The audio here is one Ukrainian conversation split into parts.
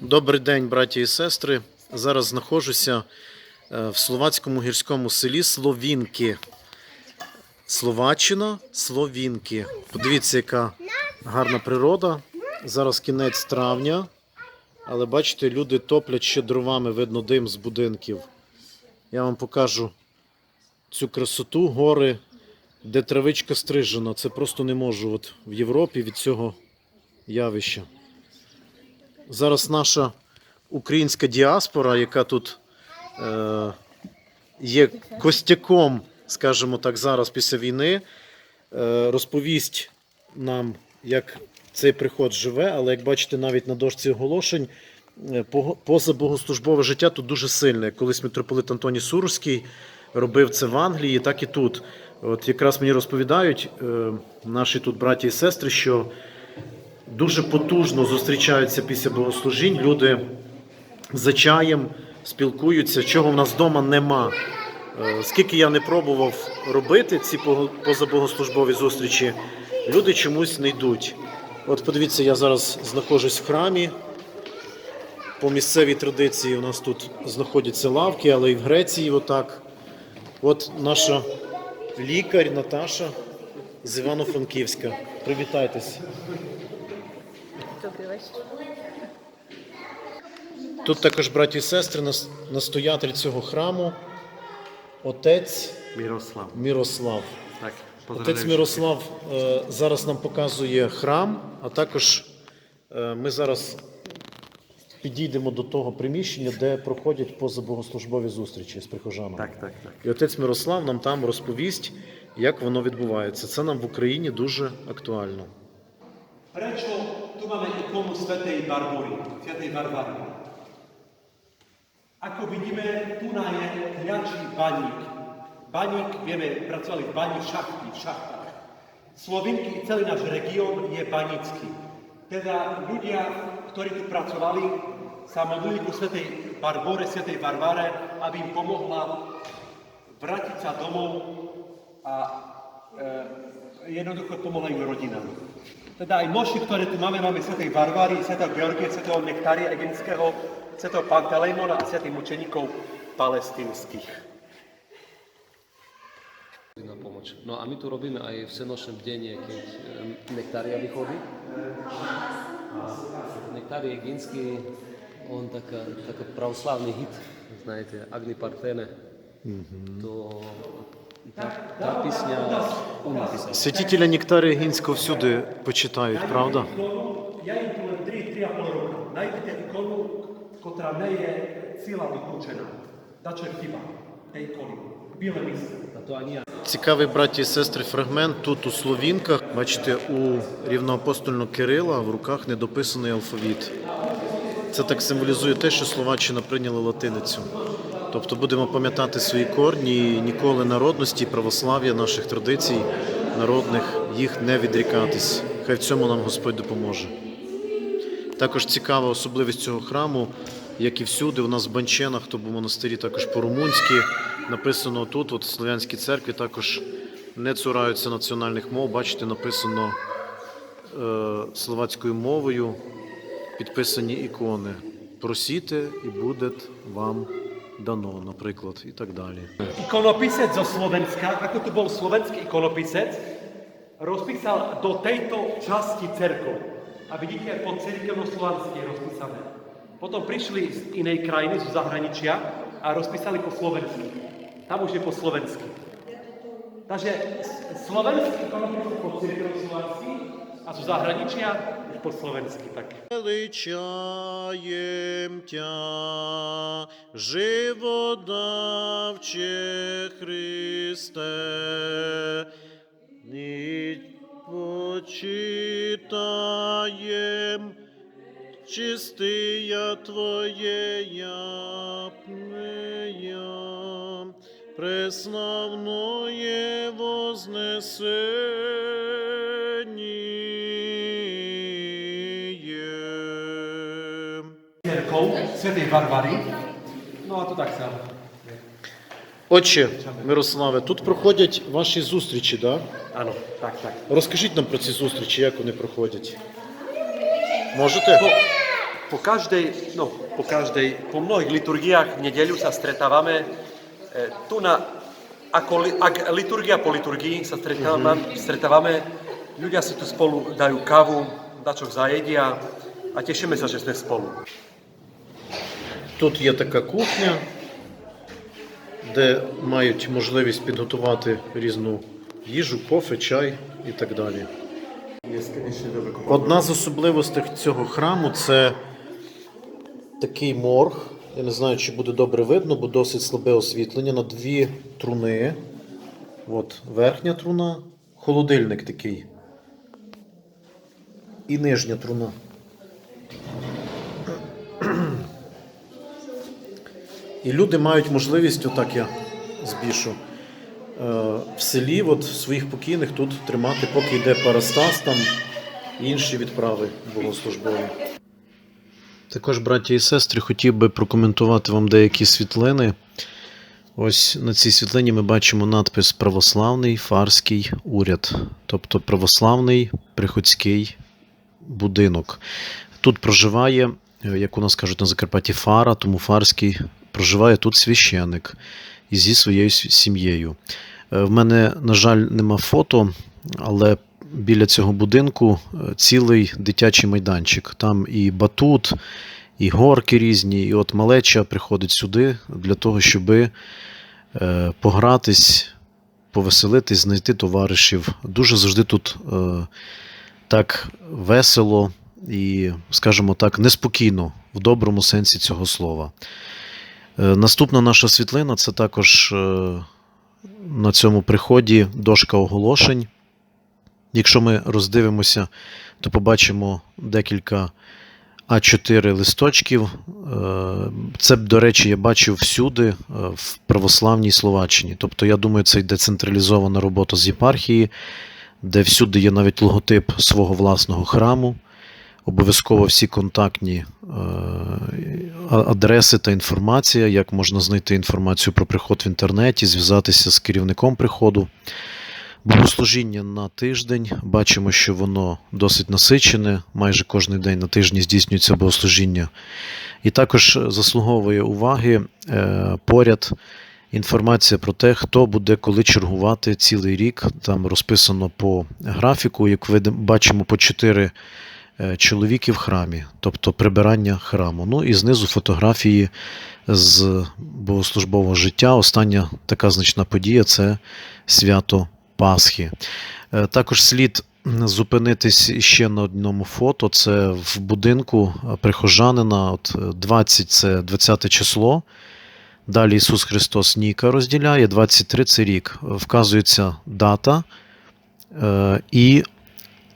Добрий день, браті і сестри. Зараз знаходжуся е, в словацькому гірському селі Словінки. Словаччина, Словінки. Подивіться, яка гарна природа. Зараз кінець травня. Але бачите, люди топлять ще дровами, видно дим з будинків. Я вам покажу цю красоту, гори, де травичка стрижена. Це просто не можу от в Європі від цього явища. Зараз наша українська діаспора, яка тут е, є костяком, скажімо так, зараз після війни, е, розповість нам, як цей приход живе, але як бачите, навіть на дошці оголошень, е, пого- позабогослужбове життя тут дуже сильне. Колись митрополит Антоній Сурський робив це в Англії, так і тут. От якраз мені розповідають е, наші тут браті і сестри, що дуже потужно зустрічаються після богослужінь. Люди за чаєм спілкуються, чого в нас вдома нема. Е, Скільки я не пробував робити ці позабогослужбові зустрічі, люди чомусь не йдуть. От подивіться, я зараз знаходжусь в храмі. По місцевій традиції у нас тут знаходяться лавки, але і в Греції отак. От наша лікар Наташа з Івано-Франківська. Привітайтесь. Тут також браті і сестри, настоятель цього храму, отець Miroslav. Мирослав. Tak, Отець Мирослав е, зараз нам показує храм, а також е, ми зараз підійдемо до того приміщення, де проходять позабогослужбові зустрічі з прихожанами. Tak, tak, tak. І отець Мирослав нам там розповість, як воно відбувається. Це нам в Україні дуже актуально. Prečo tu máme ikonu svätej Barbory, svätej Barbary? Ako vidíme, tu na je kľačí baník. Baník, vieme, pracovali v bani, šachty, v šachtách. Slovinky i celý náš región je banický. Teda ľudia, ktorí tu pracovali, sa modlili ku svätej Barbore, svätej Barbare, aby im pomohla vrátiť sa domov a e, jednoducho pomohla im rodinám. Teda aj moši, ktoré tu máme, máme svätej Barbary, svätého Georgie, svätého Nektária Egenského, svätého Pantelejmona a svätých mučeníkov palestínskych. na pomoc. No a my tu robíme aj всеночне bdenie, keď e, nektária vychodí. A nektárie Ginský, on taká, taká pravoslavný hit, знаєте, Agni Partene. То та, та пісня он написав. Святителя Нектарія Гінського всюди почитають, правда? Ja im tu len 3-3,5 roka. Nájdete ikonu, ktorá nie je cíla dokončená. Dačo je chyba tej ikony. Biele místo. A to ani ja. Цікавий, браті і сестри, фрагмент тут у Словінках. Бачите, у рівноапостольного Кирила в руках недописаний алфавіт. Це так символізує те, що Словаччина прийняла латиницю. Тобто будемо пам'ятати свої корні ніколи народності, православ'я наших традицій народних, їх не відрікатись. Хай в цьому нам Господь допоможе. Також цікава особливість цього храму, як і всюди, у нас в Банченах, був в монастирі, також по-румунськи. Написано тут, от в Слов'янській церкві, також не цураються національних мов. Бачите, написано е, словацькою мовою, підписані ікони. Просіте і буде вам Dano napríklad i tak ďalej. Ikonopisec zo Slovenska, ako tu bol slovenský ikonopisec, rozpísal do tejto časti cerkov. A vidíte, po cerkevno-slovansky je rozpísané. Potom prišli z inej krajiny, zo zahraničia a rozpísali po slovensky. Tam už je po slovensky. Takže slovenský ikonopisec po cerkevno-slovansky a zo zahraničia po slovensky. Tak. Величаєм Тя, живодавче Христе, ні почитаєм, чистия Твоєя пнея, преславное вознесение. Cerkou Svetej Barbary. No a to tak sa Отче, Мирославе, тут проходять ваші зустрічі, так? Да? Áno, tak, tak. Розкажіть нам про ці зустрічі, як вони проходять. Можете? po každej, no po každej, po mnohých liturgiách v nedeľu sa stretávame e, tu na, ako li, ak liturgia po liturgii sa stretávame, stretávame, ľudia si tu spolu dajú kávu, dačo zajedia a tešíme sa, že sme spolu. Тут є така кухня, де мають можливість підготувати різну їжу, кофе, чай і так далі. Одна з особливостей цього храму це такий морг. Я не знаю, чи буде добре видно, бо досить слабе освітлення на дві труни. От верхня труна, холодильник такий. І нижня труна. І люди мають можливість, отак я збільшу, е, в селі, от своїх покійних тут тримати, поки йде парастас там інші відправи богослужбові. Також, браті і сестри, хотів би прокоментувати вам деякі світлини. Ось на цій світлині ми бачимо надпис Православний Фарський уряд, тобто православний приходський будинок. Тут проживає, як у нас кажуть на Закарпатті, Фара, тому Фарський проживає тут священник і зі своєю сім'єю. Е, В мене, на жаль, нема фото, але біля цього будинку е, цілий дитячий майданчик. Там і батут, і горки різні, і от малеча приходить сюди для того, щоби е, погратись, повеселитись, знайти товаришів. Дуже завжди тут е, так весело і, скажімо так, неспокійно в доброму сенсі цього слова. Е, Наступна наша світлина це також е, на цьому приході дошка оголошень. Якщо ми роздивимося, то побачимо декілька А4 листочків. Е, Це, до речі, я бачив всюди в православній Словаччині. Тобто, я думаю, це йде централізована робота з єпархії, де всюди є навіть логотип свого власного храму. Обов'язково всі контактні е, адреси та інформація, як можна знайти інформацію про приход в інтернеті, зв'язатися з керівником приходу. Богослужіння на тиждень. Бачимо, що воно досить насичене. Майже кожен день на тижні здійснюється богослужіння. І також заслуговує уваги е, поряд інформація про те, хто буде коли чергувати цілий рік. Там розписано по графіку, як ви бачимо, по чотири е, чоловіки в храмі, тобто прибирання храму. Ну і знизу фотографії з богослужбового життя. Остання така значна подія це свято Пасхи. Е, Також слід зупинитись ще на одному фото. Це в будинку е, прихожанина. От е, 20 це 20 число. Далі Ісус Христос Ніка розділяє, 23 це рік. Вказується дата е, і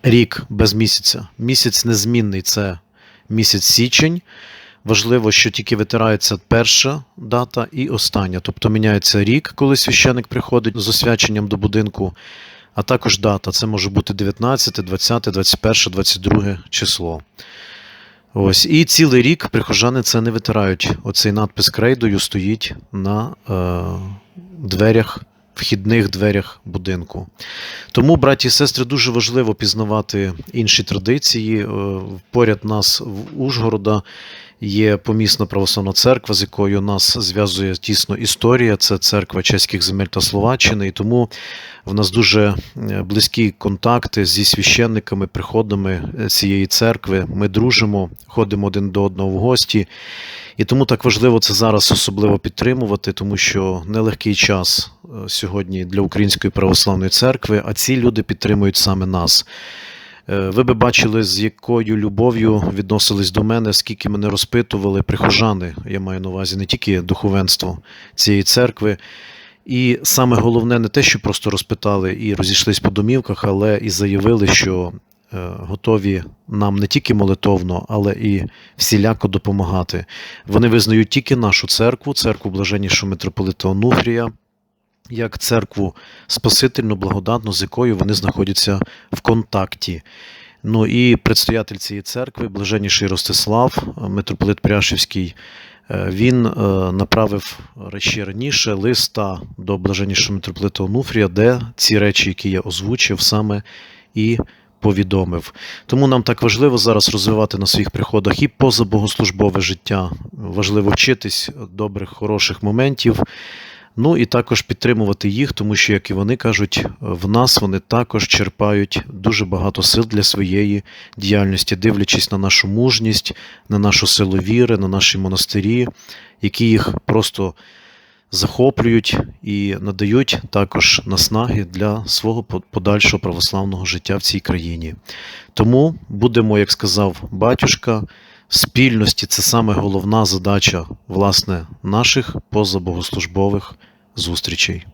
рік без місяця. Місяць незмінний це місяць січень. Важливо, що тільки витирається перша дата і остання. Тобто міняється рік, коли священик приходить з освяченням до будинку, а також дата. Це може бути 19, 20, 21, 22 число. Ось. І цілий рік прихожани це не витирають. Оцей надпис крейдою стоїть на е, дверях, вхідних дверях будинку. Тому, браті і сестри, дуже важливо пізнавати інші традиції. Е, Поряд нас в Ужгорода є помісна православна церква, з якою нас зв'язує тісно історія. Це церква чеських земель та Словаччини. І тому в нас дуже е, близькі контакти зі священниками, приходами е, цієї церкви. Ми дружимо, ходимо один до одного в гості. І тому так важливо це зараз особливо підтримувати, тому що нелегкий час е, сьогодні для Української православної церкви, а ці люди підтримують саме нас. Е, Ви би бачили, з якою любов'ю відносились до мене, скільки мене розпитували прихожани, я маю на увазі не тільки духовенство цієї церкви. І саме головне не те, що просто розпитали і розійшлись по домівках, але і заявили, що е, готові нам не тільки молитовно, але і всіляко допомагати. Вони визнають тільки нашу церкву, церкву блаженнішого митрополита Онуфрія, як церкву спасительну, благодатну, з якою вони знаходяться в контакті. Ну і предстоятель цієї церкви, блаженніший Ростислав, митрополит Пряшівський, е, він е, направив ще раніше листа до блаженнішого митрополита Онуфрія, де ці речі, які я озвучив, саме і повідомив. Тому нам так важливо зараз розвивати на своїх приходах і позабогослужбове життя. Важливо вчитись добрих, хороших моментів. Ну і також підтримувати їх, тому що, як і вони кажуть, в нас вони також черпають дуже багато сил для своєї діяльності, дивлячись на нашу мужність, на нашу силу віри, на наші монастирі, які їх просто захоплюють і надають також наснаги для свого подальшого православного життя в цій країні. Тому будемо, як сказав батюшка, спільності це саме головна задача власне наших позабогослужбових зустрічей.